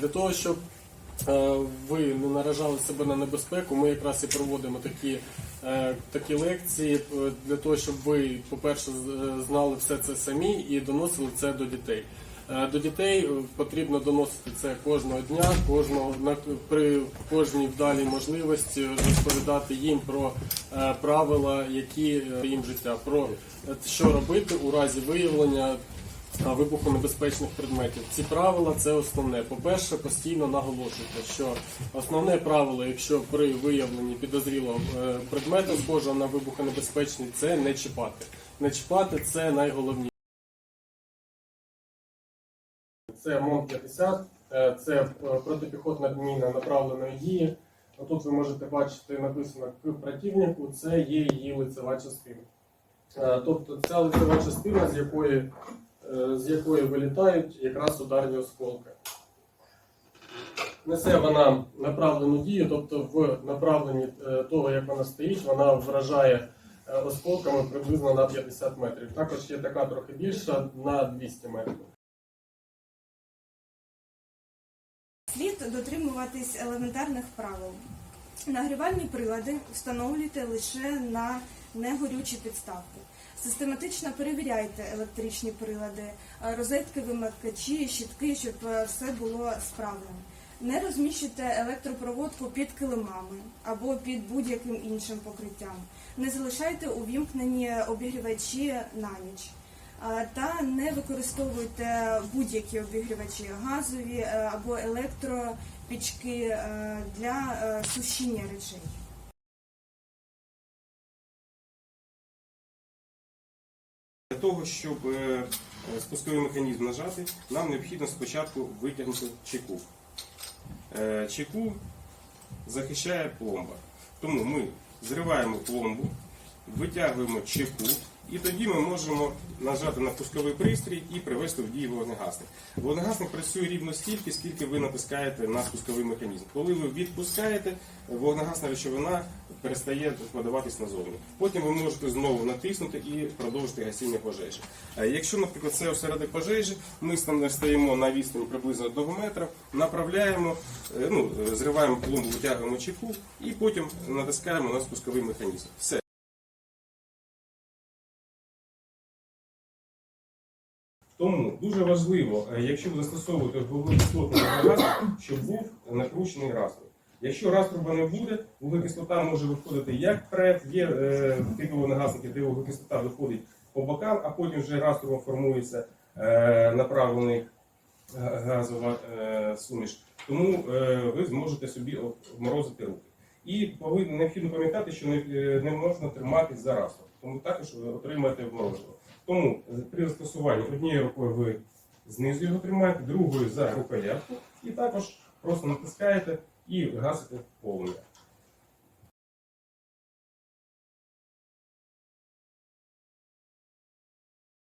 Для того, щоб е, ви не наражали себе на небезпеку, ми якраз і проводимо такі, е, такі лекції е, для того, щоб ви, по-перше, знали все це самі і доносили це до дітей. До дітей потрібно доносити це кожного дня, кожного при кожній вдалій можливості розповідати їм про правила, які їм життя, про що робити у разі виявлення а, вибухонебезпечних предметів. Ці правила це основне. По-перше, постійно наголошуйте, що основне правило, якщо при виявленні підозрілого е, предмета, схожого на вибухонебезпечний, це не чіпати. Не чіпати це найголовніше. Це МОН-50, е, це е, протипіхотна міна направленої дії. Тут ви можете бачити написано к противнику, це є її лицева частина. Тобто ця лицева частина, з якої, з якої вилітають якраз ударні осколки. Несе вона направлену дію, тобто в направленні е, того, як вона стоїть, вона вражає е, осколками приблизно на 50 метрів. Також є така трохи більша на 200 метрів. Слід дотримуватись елементарних правил. Нагрівальні прилади встановлюйте лише на негорючі підставки. Систематично перевіряйте електричні прилади, е, розетки вимикачі, щітки, щоб е, все було справним. Не розміщуйте електропроводку під килимами або під будь-яким іншим покриттям. Не залишайте увімкнені обігрівачі на ніч. Та не використовуйте будь-які обігрівачі газові е, або електропічки е, для е, сушіння речей. Для того, щоб спусковий механізм нажати, нам необхідно спочатку витягнути чеку. Чеку захищає пломба. Тому ми зриваємо пломбу, витягуємо чеку, і тоді ми можемо нажати на пусковий пристрій і привести в дію вогнегасник. Вогнегасник працює рівно стільки, скільки ви натискаєте на спусковий механізм. Коли ви відпускаєте, вогнегасна речовина перестає подаватись назовні. Потім ви можете знову натиснути і продовжити гасіння пожежі. Е, Якщо, наприклад, це осередок пожежі, ми стоїмо на відстані приблизно 1 метра, направляємо, е, ну, зриваємо пломбу, витягуємо чеку і потім натискаємо на спусковий механізм. Все. Тому дуже важливо, е, якщо ви застосовуєте вуглекислотний вуглекислот, щоб був накручений раструб. Якщо раструба не буде, вуглекислота може виходити як вперед, є е, типові вогнегасники, де вуглекислота виходить по бокам, а потім вже раструбом формується е, направлений га- газова е, суміш. Тому е, ви зможете собі обморозити руки. І повинні необхідно пам'ятати, що не, е, не можна триматись за раструб, тому також ви отримаєте обмороження. Тому при застосуванні однією рукою ви знизу його тримаєте, другою за рукоятку, і також просто натискаєте і гасите полум'я.